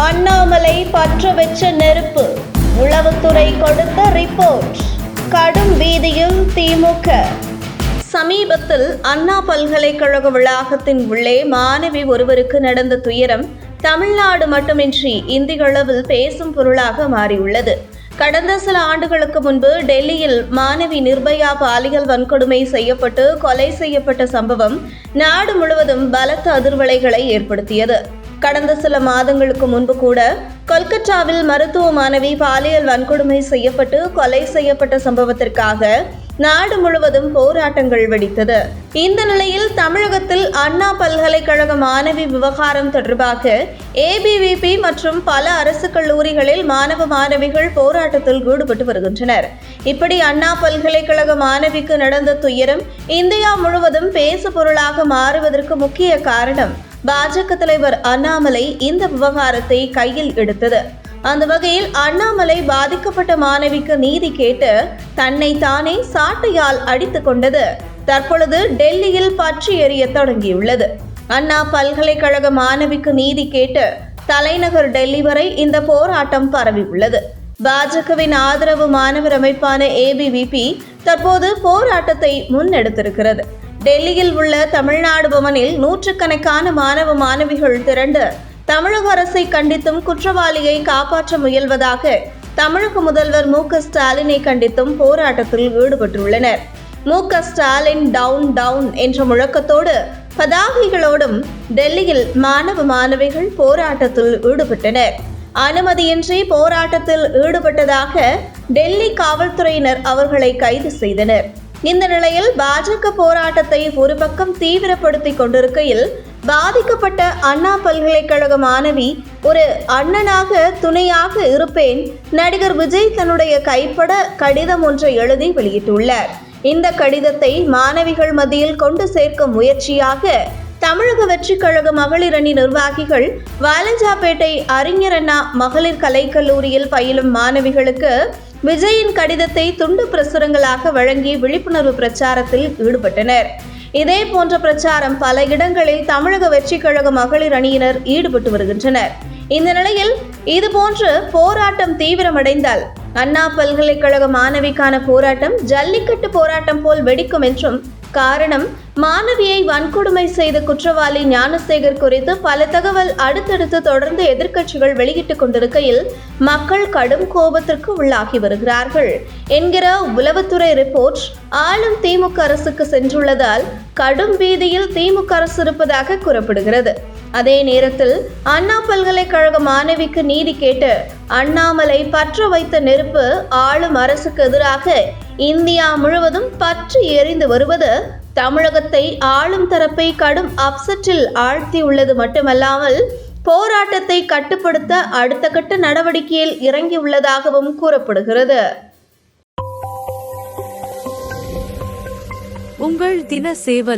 அண்ணாமலை பற்ற வச்ச நெருப்பு. உளவுத்துறை கொடுத்த ரிப்போர்ட் கடும் வீதியில் திமுக. சமீபத்தில் அண்ணா பல்கலைக்கழக வளாகத்தின் உள்ளே மாணவி ஒருவருக்கு நடந்த துயரம் தமிழ்நாடு மட்டுமின்றி இந்திய அளவில் பேசும் பொருளாக மாறியுள்ளது. கடந்த சில ஆண்டுகளுக்கு முன்பு டெல்லியில் மாணவி நிர்பயா பாலியல் வன்கொடுமை செய்யப்பட்டு கொலை செய்யப்பட்ட சம்பவம் நாடு முழுவதும் பலத்த அதிர்வலைகளை ஏற்படுத்தியது. கடந்த சில மாதங்களுக்கு முன்பு கூட கொல்கத்தாவில் மருத்துவ மாணவி பாலியல் வன்கொடுமை செய்யப்பட்டு கொலை செய்யப்பட்ட சம்பவத்திற்காக நாடு முழுவதும் போராட்டங்கள் வெடித்தது. இந்த நிலையில் தமிழகத்தில் அண்ணா பல்கலைக்கழக மாணவி விவகாரம் தொடர்பாக ஏபிவிபி மற்றும் பல அரசு கல்லூரிகளில் மாணவ மாணவிகள் போராட்டத்தில் ஈடுபட்டு வருகின்றனர். இப்படி அண்ணா பல்கலைக்கழக மாணவிக்கு நடந்த துயரம் இந்தியா முழுவதும் பேசு பொருளாக மாறுவதற்கு முக்கிய காரணம் பாஜக தலைவர் அண்ணாமலை இந்த விவகாரத்தை கையில் எடுத்தது. அந்த வகையில் அண்ணாமலை பாதிக்கப்பட்ட மாணவிக்கு நீதி கேட்டு தன்னை தானே சாட்டையால் அடித்து கொண்டது. தற்பொழுது டெல்லியில் பற்றி எறிய தொடங்கியுள்ளது. அண்ணா பல்கலைக்கழக மாணவிக்கு நீதி கேட்டு தலைநகர் டெல்லி வரை இந்த போராட்டம் பரவியுள்ளது பாஜகவின் ஆதரவு மாணவர் அமைப்பான ஏபிவிபி தற்போது போராட்டத்தை முன்னெடுத்திருக்கிறது. டெல்லியில் உள்ள தமிழ்நாடு பவனில் நூற்றுக்கணக்கான மாணவ மாணவிகள் திரண்டு. தமிழக அரசை கண்டித்தும் குற்றவாளியை காப்பாற்ற முயல்வதாக தமிழக முதல்வர் மு க ஸ்டாலினை கண்டித்தும் போராட்டத்தில் ஈடுபட்டுள்ளனர். மு க ஸ்டாலின் டவுன் டவுன் என்ற முழக்கத்தோடு பதாகைகளோடும் டெல்லியில் மாணவ மாணவிகள் போராட்டத்தில் ஈடுபட்டனர். அனுமதியின்றி போராட்டத்தில் ஈடுபட்டதாக டெல்லி காவல்துறையினர் அவர்களை கைது செய்தனர். இந்த நிலையில் பாஜக போராட்டத்தை ஒரு பக்கம் தீவிரப்படுத்திக் கொண்டிருக்கையில் பாதிக்கப்பட்ட அண்ணா பல்கலைக்கழக மாணவி ஒரு அண்ணனாக துணையாக இருப்பேன். நடிகர் விஜய் தன்னுடைய கைப்பட கடிதம் ஒன்றை எழுதி வெளியிட்டுள்ளார். இந்த கடிதத்தை மாணவிகள் மத்தியில் கொண்டு சேர்க்கும் முயற்சியாக தமிழக வெற்றி கழக மகளிர் அணி நிர்வாகிகள் வாலஞ்சாப்பேட்டை அறிஞர் அண்ணா மகளிர் கலைக்கல்லூரியில் பயிலும் மாணவிகளுக்கு விஜயின் கடிதத்தை துண்டு பிரசுரங்களாக வழங்கி விழிப்புணர்வு பிரச்சாரத்தில் ஈடுபட்டனர். இதே போன்ற பிரச்சாரம் பல இடங்களில் தமிழக வெற்றி கழக மகளிர் அணியினர் ஈடுபட்டு வருகின்றனர். இந்த நிலையில் இதுபோன்று போராட்டம் தீவிரமடைந்தால் அண்ணா பல்கலைக்கழக மாணவிக்கான போராட்டம் ஜல்லிக்கட்டு போராட்டம் போல் வெடிக்கும் என்றும் காரணம் மாணவியை வன்கொடுமை செய்த குற்றவாளி ஞானசேகர் குறித்து பல தகவல் அடுத்தடுத்து தொடர்ந்து எதிர்க்கட்சிகள் வெளியிட்டுக் கொண்டிருக்கையில் மக்கள் கடும் கோபத்திற்கு உள்ளாகி வருகிறார்கள். என்கிற உளவுத்துறை ரிப்போர்ட் ஆளும் திமுக அரசுக்கு சென்றுள்ளதால் கடும் பீதியில் திமுக அரசு இருப்பதாக கூறப்படுகிறது. அதே நேரத்தில் அண்ணா பல்கலைக்கழக மாணவிக்கு நீதி கேட்டு அண்ணாமலை பற்ற வைத்த நெருப்பு ஆளும் அரசுக்கு எதிராக இந்தியா முழுவதும் பற்றி எரிந்து வருவது தமிழகத்தை ஆளும் தரப்பை கடும் அப்செட்டில் ஆழ்த்தியுள்ளது மட்டுமல்லாமல் போராட்டத்தை கட்டுப்படுத்த அடுத்த கட்ட நடவடிக்கையில் இறங்கியுள்ளதாகவும் கூறப்படுகிறது. உங்கள் தின சேவல்